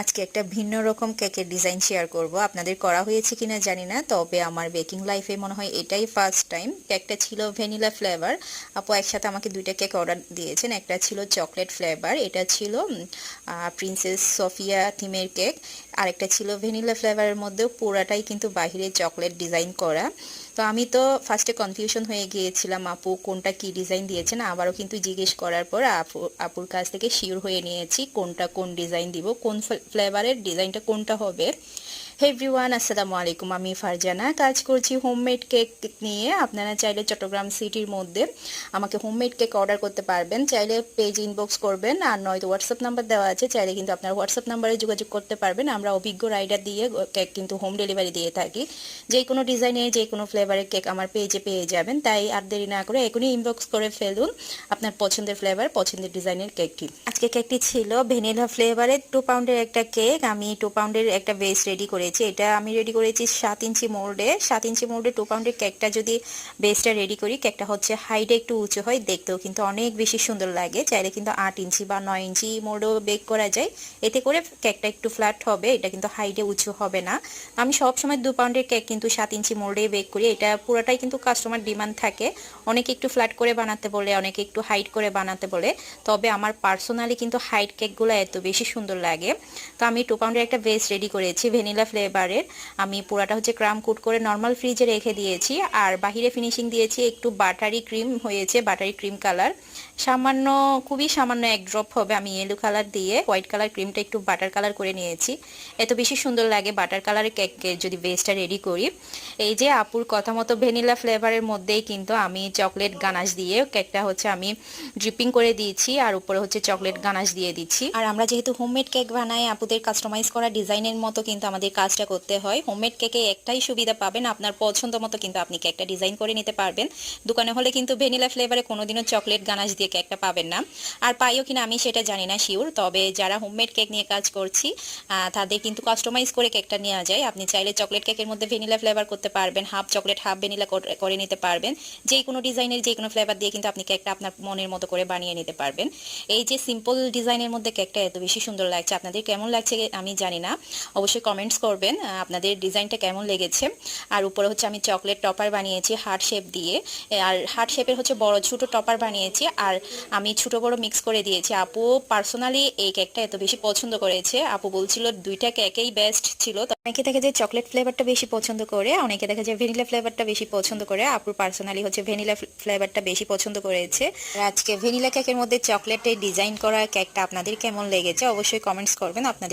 আজকে একটা ভিন্ন রকম কেকের ডিজাইন শেয়ার করব। আপনাদের করা হয়েছে কিনা জানি না, তবে আমার বেকিং লাইফে মনে হয় এটাই ফার্স্ট টাইম কেকটা ছিল ভ্যানিলা ফ্লেভার আপু একসাথে আমাকে দুইটা কেক অর্ডার দিয়েছেন। একটা ছিল চকলেট ফ্লেভার এটা ছিল প্রিন্সেস সফিয়া থিমের কেক আরেকটা ছিল ভ্যানিলা ফ্লেভারের মধ্যেও পুরাটাই কিন্তু বাহিরে চকলেট ডিজাইন করা। তো আমি তো ফার্স্টে কনফিউশন হয়ে গিয়েছিলাম, আপু, কোনটা কি ডিজাইন দিয়েছেন? আবারও কিন্তু জিজ্ঞেস করার পর আপু, আপুর কাছ থেকে শিওর হয়ে নিয়েছি কোনটা কোন ডিজাইন দিব, কোন ফ্লেভারের ডিজাইনটা কোনটা হবে। এভরিওয়ান আসসালামু আলাইকুম, আমি ফারজানা, কাজ করছি হোমমেড কেক নিয়ে। আপনারা চাইলে চট্টগ্রাম সিটির মধ্যে আমাকে হোমমেড কেক অর্ডার করতে পারবেন। চাইলে পেজ ইনবক্স করবেন আর নয়তো হোয়াটসঅ্যাপ নাম্বার দেওয়া আছে। চাইলে কিন্তু আপনার হোয়াটসঅ্যাপ নাম্বারে যোগাযোগ করতে পারবেন। আমরা অভিজ্ঞ রাইডার দিয়ে কেক কিন্তু হোম ডেলিভারি দিয়ে থাকি। যে কোনো ডিজাইনের যে কোনো ফ্লেভারের কেক আমার পেজে পেয়ে যাবেন। তাই আর দেরি না করে এখনই ইনবক্স করে ফেলুন আপনার পছন্দের ফ্লেভার পছন্দের ডিজাইনের কেকটি আজকে কেকটি ছিল ভ্যানিলা ফ্লেভারের টু পাউন্ডের একটা কেক আমি টু পাউন্ডের একটা বেস রেডি করেছি। এটা আমি রেডি করেছি সাত ইঞ্চি মোল্ডে সাত ইঞ্চি মোল্ডে টু পাউন্ডের কেকটা যদি বেসটা রেডি করি কেকটা হচ্ছে হাইটে একটু উঁচু হয়, দেখতেও কিন্তু অনেক বেশি সুন্দর লাগে। চাইলে কিন্তু আট ইঞ্চি বা নয় ইঞ্চি মোল্ডেও বেক করা যায়। এতে করে কেকটা একটু ফ্ল্যাট হবে, এটা কিন্তু হাইটে উঁচু হবে না। আমি সব সময় দু পাউন্ডের কেক কিন্তু সাত ইঞ্চি মোল্ডে বেক করি। এটা পুরোটাই কিন্তু কাস্টমার ডিমান্ড থাকে। অনেকে একটু ফ্ল্যাট করে বানাতে বলে, অনেকে একটু হাইট করে বানাতে বলে। তবে আমার পার্সোনালি কিন্তু হাইট কেকগুলো এত বেশি সুন্দর লাগে। তো আমি টু পাউন্ডের একটা বেস রেডি করেছি ভ্যানিলা ফ্লেভারের আমি পুরাটা হচ্ছে ক্রাম কুট করে নর্মাল ফ্রিজে রেখে দিয়েছি। আর বাহিরে ফিনিশিং দিয়েছি একটু বাটারি ক্রিম হয়েছে বাটারি ক্রিম কালার সামান্য, খুবই সামান্য এক ড্রপ হবে আমি ইয়েলো কালার দিয়ে হোয়াইট কালার ক্রিমটা একটু বাটার কালার করে নিয়েছি। এত বেশি সুন্দর লাগে বাটার কালারের কেক যদি বেসটা রেডি করি। এই যে আপুর কথা ভ্যানিলা ফ্লেভারের মধ্যেই কিন্তু আমি চকলেট গানাশ দিয়ে কেকটা হচ্ছে আমি ড্রিপিং করে দিয়েছি, আর উপরে হচ্ছে চকলেট গানাশ দিয়ে দিচ্ছি। আর আমরা যেহেতু হোমমেড কেক বানাই, আপুদের কাস্টমাইজ করা ডিজাইনের মতো কিন্তু আমাদের কাজটা করতে হয়। হোমমেড কেকে একটাই সুবিধা পাবেন, আপনার পছন্দ মতো কিন্তু আপনি কেকটা ডিজাইন করে নিতে পারবেন। দোকানে হলে কিন্তু ভ্যানিলা ফ্লেভারে কোনোদিনও চকলেট গানাশ দিয়ে কেকটা পাবেন না। আর পাইও কিনা আমি সেটা জানি না শিওর তবে যারা হোমমেড কেক নিয়ে কাজ করছি তাদের কিন্তু কাস্টমাইজ করে কেকটা নেওয়া যায়। আপনি চাইলে চকলেট কেকের মধ্যে ভ্যানিলা ফ্লেভার করতে পারবেন হাফ চকলেট হাফ ভ্যানিলা করে নিতে পারবেন। যে কোনো ডিজাইনের যে কোনো ফ্লেভার দিয়ে কিন্তু আপনি কেকটা আপনার মনের মতো করে বানিয়ে নিতে পারবেন। এই যে সিম্পল ডিজাইনের মধ্যে কেকটা এত বেশি সুন্দর লাগছে, আপনাদের কেমন লাগছে আমি জানি না। অবশ্যই কমেন্টস করবেন আপনাদের ডিজাইনটা কেমন লেগেছে। আর উপরে হচ্ছে আমি চকলেট টপার বানিয়েছি হার্ট শেপ দিয়ে। আর হার্ট শেপের হচ্ছে বড় ছোট টপার বানিয়েছি। আর আমি ছোট বড় মিক্স করে দিয়েছি। আপু পার্সোনালি এই কেকটা এত বেশি পছন্দ করেছে। আপু বলছিল দুইটা কেকেই বেস্ট ছিল। অনেকে দেখে যে চকলেট ফ্লেভারটা বেশি পছন্দ করে, অনেকে দেখে যে ভ্যানিলা ফ্লেভারটা বেশি পছন্দ করে। আপুর পার্সোনালি হচ্ছে ভ্যানিলা ফ্লেভারটা বেশি পছন্দ করেছে। আজকে ভ্যানিলা কেকের মধ্যে চকলেটে ডিজাইন করা কেকটা আপনাদের কেমন লেগেছে অবশ্যই কমেন্টস করবেন। আপনাদের